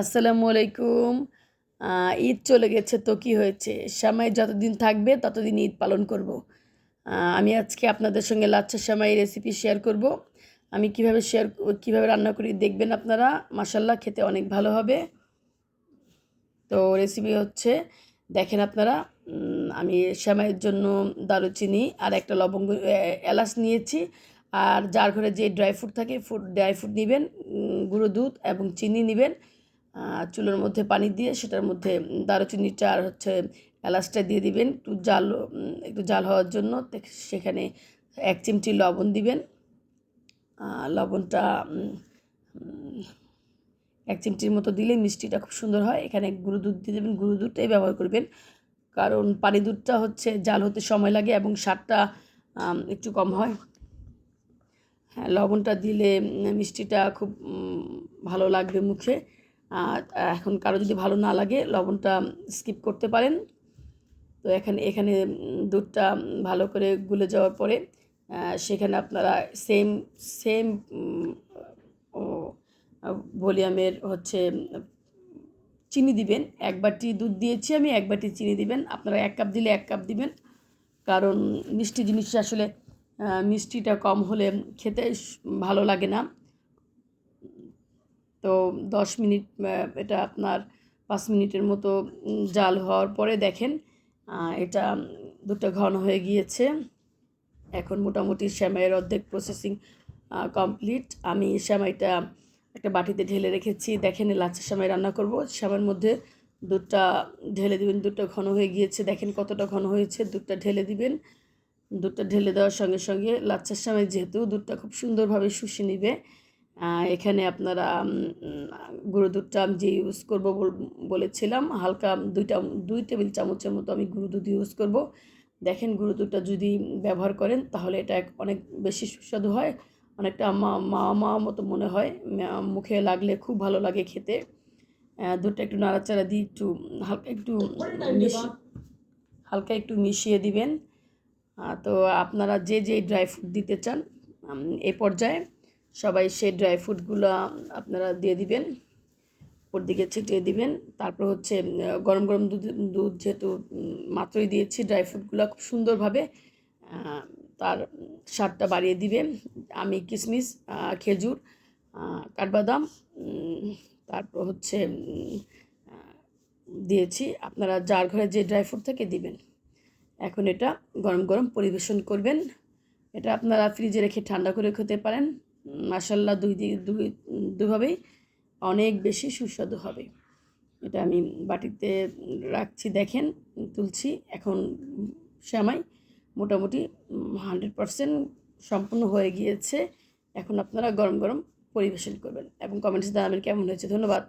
আসসালামু আলাইকুম। ঈদ চলে গেছে তো কি হয়েছে? শ্যামাই যতদিন থাকবে ততদিন ঈদ পালন করব। আমি আজকে আপনাদের সঙ্গে লাচ্ছা শ্যামাই রেসিপি শেয়ার করব। আমি কীভাবে শেয়ার কীভাবে রান্না করি দেখবেন আপনারা। মাসাল্লাহ খেতে অনেক ভালো হবে। তো রেসিপি হচ্ছে, দেখেন আপনারা আমি শ্যামাইয়ের জন্য দারুচিনি আর একটা লবঙ্গ এলাচ নিয়েছি। আর যার ঘরে যে ড্রাই ফ্রুট থাকে ফুড ড্রাই ফ্রুট নেবেন গুঁড়ো দুধ এবং চিনি নেবেন। চুলোর মধ্যে পানি দিয়ে সেটার মধ্যে দারুচিনিটা আর হচ্ছে এলাচটা দিয়ে দিবেন। একটু জাল একটু জাল হওয়ার জন্য সেখানে এক চিমটি লবণ দিবেন। লবণটা এক চিমটির মতো দিলে মিষ্টিটা খুব সুন্দর হয়। এখানে গুঁড়ো দুধ দিয়ে দেবেন। গুঁড়ো দুধটাই ব্যবহার করবেন। কারণ পানি দুধটা হচ্ছে জাল হতে সময় লাগে এবং স্বাদটা একটু কম হয়। হ্যাঁ লবণটা দিলে মিষ্টিটা খুব ভালো লাগবে মুখে। এখন কারও যদি ভালো না লাগে, লবণটা স্কিপ করতে পারেন। তো এখানে এখানে দুধটা ভালো করে গুলে যাওয়ার পরে সেখানে আপনারা সেম সেম ভলিউমের হচ্ছে, চিনি দিবেন। এক বাটি দুধ দিয়েছি আমি, এক বাটি চিনি দিবেন। আপনারা এক কাপ দিলে এক কাপ দিবেন। কারণ মিষ্টি জিনিস আসলে মিষ্টিটা কম হলে খেতে ভালো লাগে না। তো দশ মিনিট এটা আপনার পাঁচ মিনিটের মতো জাল হওয়ার পরে দেখেন এটা দুধটা ঘন হয়ে গিয়েছে। এখন মোটামুটি শ্যামাইয়ের অর্ধেক প্রসেসিং কমপ্লিট আমি শ্যামাইটা একটা বাটিতে ঢেলে রেখেছি। দেখেন লাচ্ছা শ্যামাই রান্না করব। শ্যামাইয়ের মধ্যে দুধটা ঢেলে দিবেন দুধটা ঘন হয়ে গিয়েছে। দেখেন কতটা ঘন হয়েছে দুধটা ঢেলে দিবেন। দুধটা ঢেলে দেওয়ার সঙ্গে সঙ্গে লাচ্ছার সময় যেহেতু দুধটা খুব সুন্দরভাবে শুষে নিবে এখানে আপনারা গুঁড়ো দুধটা আমি যে ইউজ করব বল- বলেছিলাম, হালকা দুইটা, দুই টেবিল চামচের মতো আমি গুঁড়ো দুধ ইউজ করব। দেখেন গুঁড়ো দুধটা যদি ব্যবহার করেন, তাহলে এটা অনেক বেশি সুস্বাদু হয়, অনেকটা মা মা মা মতো মনে হয় মুখে লাগলে খুব ভালো লাগে খেতে। দুধটা একটু নাড়াচাড়া দিয়ে একটু, হালকা একটু হালকা একটু মিশিয়ে দিবেন। তো আপনারা যে যে ড্রাই ফ্রুট দিতে চান এই পর্যায়ে সবাই সেই ড্রাই ফ্রুটগুলো আপনারা দিয়ে দিবেন ওর দিকে ছিটিয়ে দিবেন। তারপর হচ্ছে গরম গরম দুধ দুধ যেহেতু মাত্রই দিয়েছি ড্রাই ফ্রুটগুলো খুব সুন্দরভাবে তার স্বাদটা বাড়িয়ে দিবে আমি কিশমিশ খেজুর কাঠবাদাম তারপর হচ্ছে দিয়েছি। আপনারা যার ঘরে যে ড্রাই ফ্রুট থাকে দিবেন। এখন এটা গরম গরম পরিবেশন করবেন। এটা আপনারা ফ্রিজে রেখে ঠান্ডা করে খেতে পারেন। মাসাল্লাহ দুই দিক, দুই, দুভাবেই অনেক বেশি সুস্বাদু হবে। এটা আমি বাটিতে রাখছি, দেখেন, তুলছি। এখন শ্যামাই মোটামুটি হান্ড্রেড পারসেন্ট সম্পূর্ণ হয়ে গিয়েছে। এখন আপনারা গরম গরম পরিবেশন করবেন এবং কমেন্টস জানাবেন কেমন হয়েছে। ধন্যবাদ।